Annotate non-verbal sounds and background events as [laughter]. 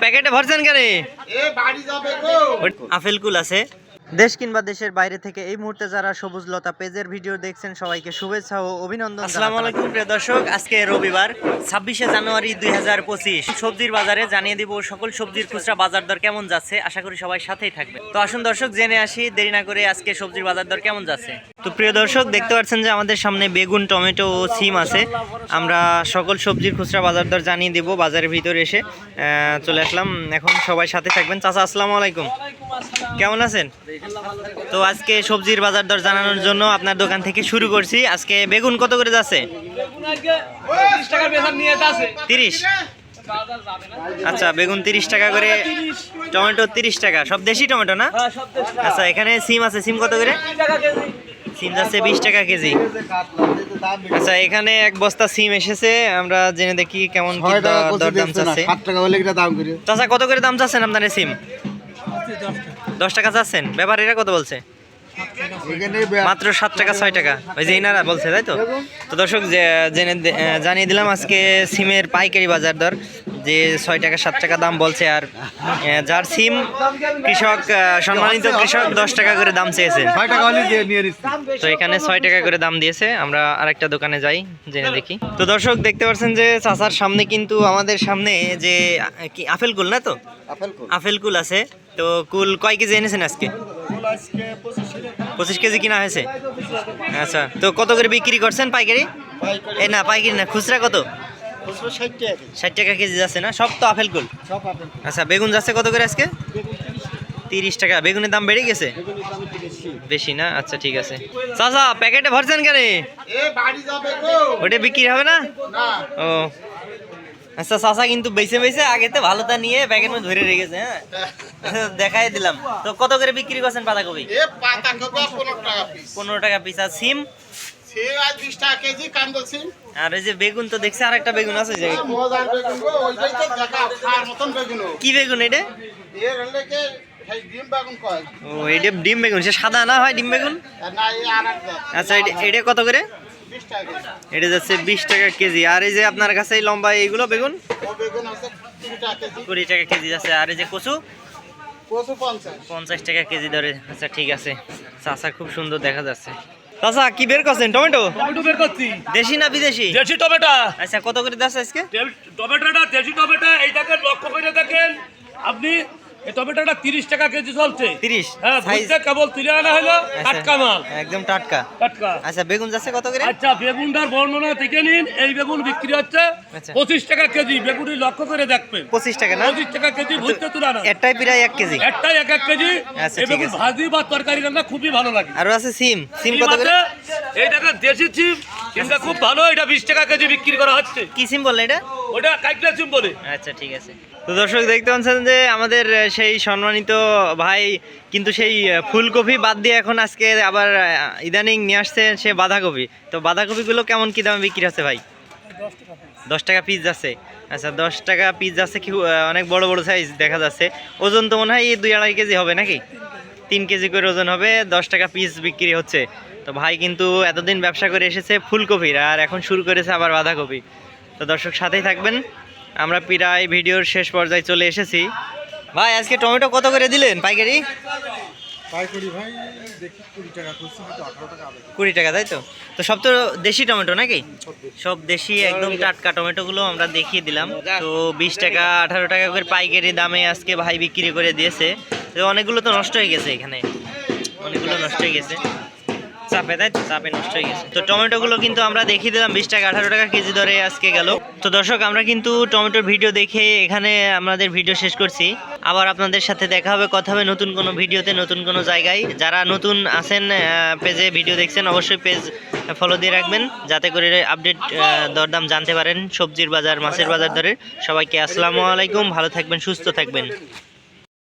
প্যাকেটে ভরছেন কেন? আপেল কুল আছে। দেশ কিংবা দেশের বাইরে থেকে এই মুহূর্তে যারা সবুজ লতা পেজের ভিডিও দেখছেন, সবাইকে শুভেচ্ছা ও অভিনন্দন আসসালামু আলাইকুম, প্রিয় দর্শক। আজকে রবিবার, ছাব্বিশে জানুয়ারি দুই হাজার পঁচিশ। সবজির বাজারে জানিয়ে দিব সকল সবজির খুচরা বাজার দর কেমন যাচ্ছে। আশা করি সবাই সাথেই থাকবে। তো আসুন দর্শক, জেনে আসি, দেরি না করে আজকে সবজির বাজার দর কেমন যাচ্ছে। তো প্রিয় দর্শক, দেখতে পাচ্ছেন যে আমাদের সামনে বেগুন, টমেটো ও সিম আছে। আমরা সকল সবজির খুচরা বাজার দর জানিয়ে দিব বাজারের ভিতরে এসে। চলে আসলাম। এখন সবাই সাথে থাকবেন। চাচা, আসসালামু আলাইকুম। কেমন আছেন? তো আজকে সবজির বাজার দর জানানোর জন্য আপনার দোকান থেকে শুরু করছি। আজকে বেগুন কত করে যাচ্ছে? তিরিশ আচ্ছা বেগুন তিরিশ টাকা করে টমেটো তিরিশ টাকা। সব দেশি টমেটো না? আচ্ছা এখানে সিম আছে। সিম কত করে? সিম যাচ্ছে বিশ টাকা কেজি। আচ্ছা এখানে এক বস্তা সিম এসেছে। আমরা জেনে দেখি কেমন দরদাম চাচ্ছে। সাত টাকা হলে এটা দাম করে। চাচা কত করে দাম চাচ্ছেন আপনার সিম? দশ টাকা চাচ্ছেন ব্যাপারীরা কত বলছে? মাত্র সাত টাকা ছয় টাকা। ওই যে ইনারা বলছে তাই তো? তো দর্শক যে- জেনে জানিয়ে দিলাম আজকে সিমের পাইকারি বাজার দর। যে ছয় টাকা সাত টাকা দাম বলছে আর যার সিম কৃষক সম্মানিত কৃষক দশ টাকা করে দাম চেয়েছে তো এখানে ছয় টাকা করে দাম দিয়েছে। আমরা আরেকটা দোকানে যাই জেনে দেখি। তো দর্শক দেখতে পাচ্ছেন যে চাচার সামনে কিন্তু আমাদের সামনে যে কি আপেল কুল না তো? আপেল কুল আছে। তো কুল কয় কেজি এনেছেন আজকে? পঁচিশ কেজি। কিনা হয়েছে? আচ্ছা তো কত করে বিক্রি করছেন পাইকারি? এ না পাইকারি না খুচরা কত? ষাট টাকা কেজি। যাচ্ছে না? সব তো আপেল কুল? আচ্ছা বেগুন যাচ্ছে কত করে আজকে? তিরিশ টাকা। বেগুনের দাম বেড়ে গেছে? বেশি। না? আচ্ছা ঠিক আছে। চাচা প্যাকেটে ভরছেন কেন? ওটা বিক্রি হবে না? না। ও আচ্ছা চাচা কিন্তু বেছে বেছে আগেতে ভালোটা নিয়ে ব্যাগের মধ্যে ধরে রেখেছে হ্যাঁ? [laughs] দেখাই দিলাম। তো কত করে বিক্রি করছেন পাতাকপি পনেরো টাকা পিস আর সিম? আর এই যে বেগুন তো দেখছি আর একটা বেগুন আছে যে। মজার বেগুন গো ওইটাই তো দেখা খাওয়ার মতন বেগুন ও। কি বেগুন এটা ও এটা ডিম বেগুন সে সাদা না হয় ডিম বেগুন। আচ্ছা এটা কত করে? এটা যাচ্ছে বিশ টাকা কেজি। আর এই যে আপনার কাছে লম্বা এইগুলো বেগুন? বেগুন কুড়ি টাকা কেজি যাচ্ছে। আর এই যে কচু? পঞ্চাশ টাকা কেজি ধরে। আচ্ছা ঠিক আছে। চাচা খুব সুন্দর দেখা যাচ্ছে। চাচা কি বের করছেন? টমেটো? টমেটো বের করছি। দেশি না বিদেশি? দেশি টমেটো। আচ্ছা কত করে যাচ্ছে আজকে? টমেটোটা দেশি টমেটো এই দেখেন লক্ষ্য করে দেখেন। আপনি এই টমেটোটা তিরিশ টাকা কেজি চলছে। 30 হ্যাঁ সাইজ? কেবল তুলে আনা হলো টাটকা মাল। একদম টাটকা। টাটকা। আচ্ছা বেগুন যাচ্ছে কত করে? আচ্ছা বেগুনটার বর্ণনা থেকে নিন। এই বেগুন বিক্রি হচ্ছে আচ্ছা। পঁচিশ টাকা কেজি। বেগুনি লক্ষ্য করে দেখবেন। পঁচিশ টাকা না? পঁচিশ টাকা কেজি বুঝতে তুলে আনা। একটাই প্রায় এক কেজি? একটাই এক এক কেজি। আচ্ছা, এই বেগুন ভাজি বা তরকারি রান্না খুবই ভালো লাগে। আরও আছে সিম? সিম সিম কত করে? এই দেখেন দেশি সিম। সিমটা খুব ভালো এটা বিশ টাকা কেজি বিক্রি করা হচ্ছে। কি সিম বললেন এটা? ওটা কাইকলা সিম বলে আচ্ছা ঠিক আছে। তো দর্শক দেখতে পাচ্ছেন যে আমাদের সেই সম্মানিত ভাই কিন্তু সেই ফুলকপি বাদ দিয়ে এখন আজকে আবার ইদানিং নিয়ে আসছে সে বাঁধাকপি। তো বাঁধাকপিগুলো কেমন কি দামে বিক্রি হচ্ছে ভাই? দশ টাকা পিস যাচ্ছে আচ্ছা দশ টাকা পিস যাচ্ছে কি অনেক বড় বড় সাইজ দেখা যাচ্ছে। ওজন তো মনে হয় দুই আড়াই কেজি হবে নাকি? তিন কেজি করে ওজন হবে দশ টাকা পিস বিক্রি হচ্ছে। তো ভাই কিন্তু এতদিন ব্যবসা করে এসেছে ফুলকপির আর এখন শুরু করেছে আবার বাঁধাকপি। তো দর্শক সাথেই থাকবেন আমরা প্রায় ভিডিওর শেষ পর্যায়ে চলে এসেছি। ভাই আজকে টমেটো কত করে দিলেন পাইকারি? কুড়ি টাকা তাই তো? তো সব তো দেশি টমেটো নাকি? সব দেশি একদম টাটকা টমেটোগুলো আমরা দেখিয়ে দিলাম। তো বিশ টাকা আঠারো টাকা করে পাইকারি দামে আজকে ভাই বিক্রি করে দিয়েছে। তো অনেকগুলো তো নষ্ট হয়ে গেছে এখানে। অনেকগুলো নষ্ট হয়ে গেছে। চাপে, তাই তো? চাপে নষ্ট হয়ে গেছে। তো টমেটোগুলো কিন্তু আমরা দেখিয়ে দিলাম, বিশ টাকা, আঠারো টাকা কেজি দরে আজকে গেল। তো দর্শক, আমরা কিন্তু টমেটোর ভিডিও দেখে এখানে আমাদের ভিডিও শেষ করছি। আবার আপনাদের সাথে দেখা হবে, কথা হবে নতুন কোনো ভিডিওতে, নতুন কোনো জায়গায়। যারা নতুন আছেন পেজে ভিডিও দেখছেন, অবশ্যই পেজ ফলো দিয়ে রাখবেন, যাতে করে আপডেট দরদাম জানতে পারেন সবজির বাজার, মাছের বাজার দরে সবাইকে আসসালামু আলাইকুম, ভালো থাকবেন, সুস্থ থাকবেন।